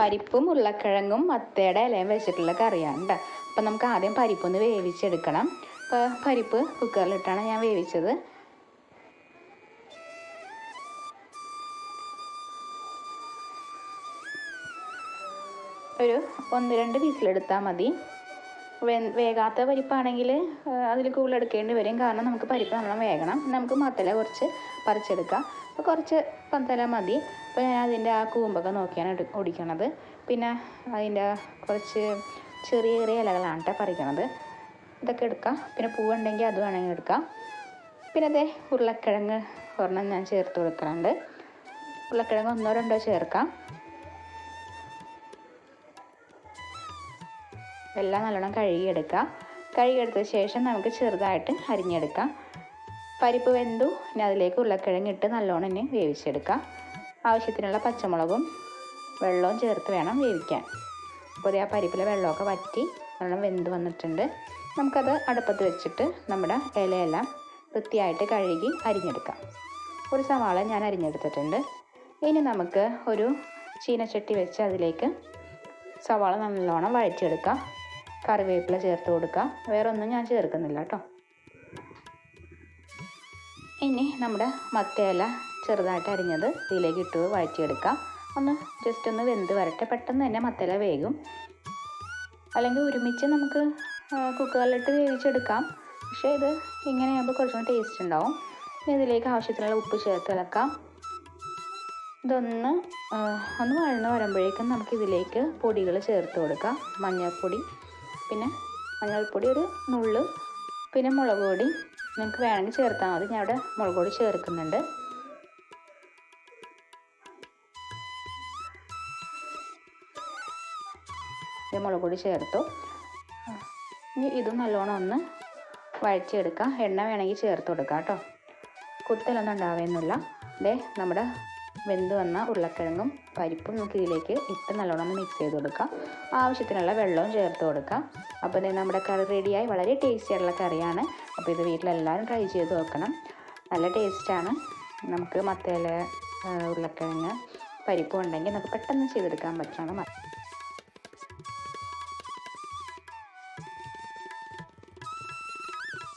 പരിപ്പും ഉരുളക്കിഴങ്ങും മത്തയുടെ ഇലയും വെച്ചിട്ടുള്ള കറിയാണ് കേട്ടോ അപ്പം നമുക്ക് ആദ്യം പരിപ്പൊന്ന് വേവിച്ചെടുക്കണം. അപ്പോൾ പരിപ്പ് കുക്കറിലിട്ടാണ് ഞാൻ വേവിച്ചത്. ഒരു ഒന്ന് രണ്ട് വിസിലെടുത്താൽ മതി. വേകാത്ത പരിപ്പാണെങ്കിൽ അതിൽ കൂടുതൽ എടുക്കേണ്ടി വരും. കാരണം നമുക്ക് പരിപ്പ് നല്ലോണം വേകണം. നമുക്ക് മത്തല കുറച്ച് പറിച്ചെടുക്കാം. അപ്പോൾ കുറച്ച് പത്തല മതി. അപ്പോൾ ഞാൻ അതിന്റെ ആ കൂമ്പൊക്കെ നോക്കിയാണ് എടു ഒടിക്കണത് പിന്നെ അതിന്റെ കുറച്ച് ചെറിയ ചെറിയ ഇലകളാണ് കേട്ടോ പറിക്കണത്. ഇതൊക്കെ എടുക്കാം. പിന്നെ പൂവുണ്ടെങ്കിൽ അത് വേണമെങ്കിൽ എടുക്കാം. പിന്നെ അതേ ഉരുളക്കിഴങ്ങ് ഒരെണ്ണം ഞാൻ ചേർത്ത് കൊടുക്കുന്നുണ്ട് ഉരുളക്കിഴങ്ങ് ഒന്നോ രണ്ടോ ചേർക്കാം. എല്ലാം നല്ലോണം കഴുകിയെടുക്കുക കഴുകിയെടുത്ത ശേഷം നമുക്ക് ചെറുതായിട്ട് അരിഞ്ഞെടുക്കാം. പരിപ്പ് വെന്തു ഇനി അതിലേക്ക് ഉരുളക്കിഴങ്ങ് ഇട്ട് നല്ലോണം ഇനി വേവിച്ചെടുക്കാം. ആവശ്യത്തിനുള്ള പച്ചമുളകും വെള്ളവും ചേർത്ത് വേണം വേവിക്കാൻ. അപ്പോൾ ആ പരിപ്പിലെ വെള്ളമൊക്കെ വറ്റി നല്ലോണം വെന്ത് വന്നിട്ടുണ്ട്. നമുക്കത് അടുപ്പത്ത് വെച്ചിട്ട് നമ്മുടെ ഇലയെല്ലാം വൃത്തിയായിട്ട് കഴുകി അരിഞ്ഞെടുക്കാം. ഒരു സവാള ഞാൻ അരിഞ്ഞെടുത്തിട്ടുണ്ട്. ഇനി നമുക്ക് ഒരു ചീനച്ചട്ടി വെച്ച് അതിലേക്ക് സവാള നല്ലോണം വഴറ്റിയെടുക്കാം. കറിവേപ്പില ചേർത്ത് കൊടുക്കുക വേറെ ഒന്നും ഞാൻ ചേർക്കുന്നില്ല കേട്ടോ. ഇനി നമ്മുടെ മത്തയില ചെറുതായിട്ട് അരിഞ്ഞത് ഇതിലേക്ക് ഇട്ട് വഴറ്റിയെടുക്കാം. ഒന്ന് ജസ്റ്റ് ഒന്ന് വെന്ത് വരട്ടെ. പെട്ടെന്ന് തന്നെ മത്തയില വേകും. അല്ലെങ്കിൽ ഒരുമിച്ച് നമുക്ക് കുക്കറിലിട്ട് വേവിച്ചെടുക്കാം. പക്ഷേ ഇത് ഇങ്ങനെയാകുമ്പോൾ കുറച്ചുകൂടി ടേസ്റ്റ് ഉണ്ടാവും. ഇതിലേക്ക് ആവശ്യത്തിനുള്ള ഉപ്പ് ചേർത്ത് ഇളക്കാം. ഇതൊന്ന് ഒന്ന് വഴന്ന് വരുമ്പോഴേക്കും നമുക്ക് ഇതിലേക്ക് പൊടികൾ ചേർത്ത് കൊടുക്കാം. മഞ്ഞൾപ്പൊടി പിന്നെ മഞ്ഞൾപ്പൊടി ഒരു നുള്ള് പിന്നെ മുളക് പൊടി നിങ്ങൾക്ക് വേണമെങ്കിൽ ചേർത്താൽ മതി. ഞാൻ ഇവിടെ മുളക് പൊടി ചേർക്കുന്നുണ്ട്. മുളക് പൊടി ചേർത്തു. ഇനി ഇതും നല്ലോണം ഒന്ന് വഴറ്റിയെടുക്കാം. എണ്ണ വേണമെങ്കിൽ ചേർത്ത് കൊടുക്കാം കേട്ടോ. കുത്തലൊന്നും ഉണ്ടാവുന്നില്ല. ഇതേ നമ്മുടെ വെന്ത് വന്ന ഉരുളക്കിഴങ്ങും പരിപ്പും നമുക്ക് ഇതിലേക്ക് ഇട്ട് നല്ലോണം മിക്സ് ചെയ്ത് കൊടുക്കാം. ആവശ്യത്തിനുള്ള വെള്ളവും ചേർത്ത് കൊടുക്കാം. അപ്പോൾ ഇത് നമ്മുടെ കറി റെഡിയായി വളരെ ടേസ്റ്റി ആയിട്ടുള്ള കറിയാണ്. അപ്പോൾ ഇത് വീട്ടിലെല്ലാവരും ട്രൈ ചെയ്ത് നോക്കണം. നല്ല ടേസ്റ്റാണ് നമുക്ക് മത്തയില ഉരുളക്കിഴങ്ങ് പരിപ്പും ഉണ്ടെങ്കിൽ നമുക്ക് പെട്ടെന്ന് ചെയ്തെടുക്കാൻ പറ്റണം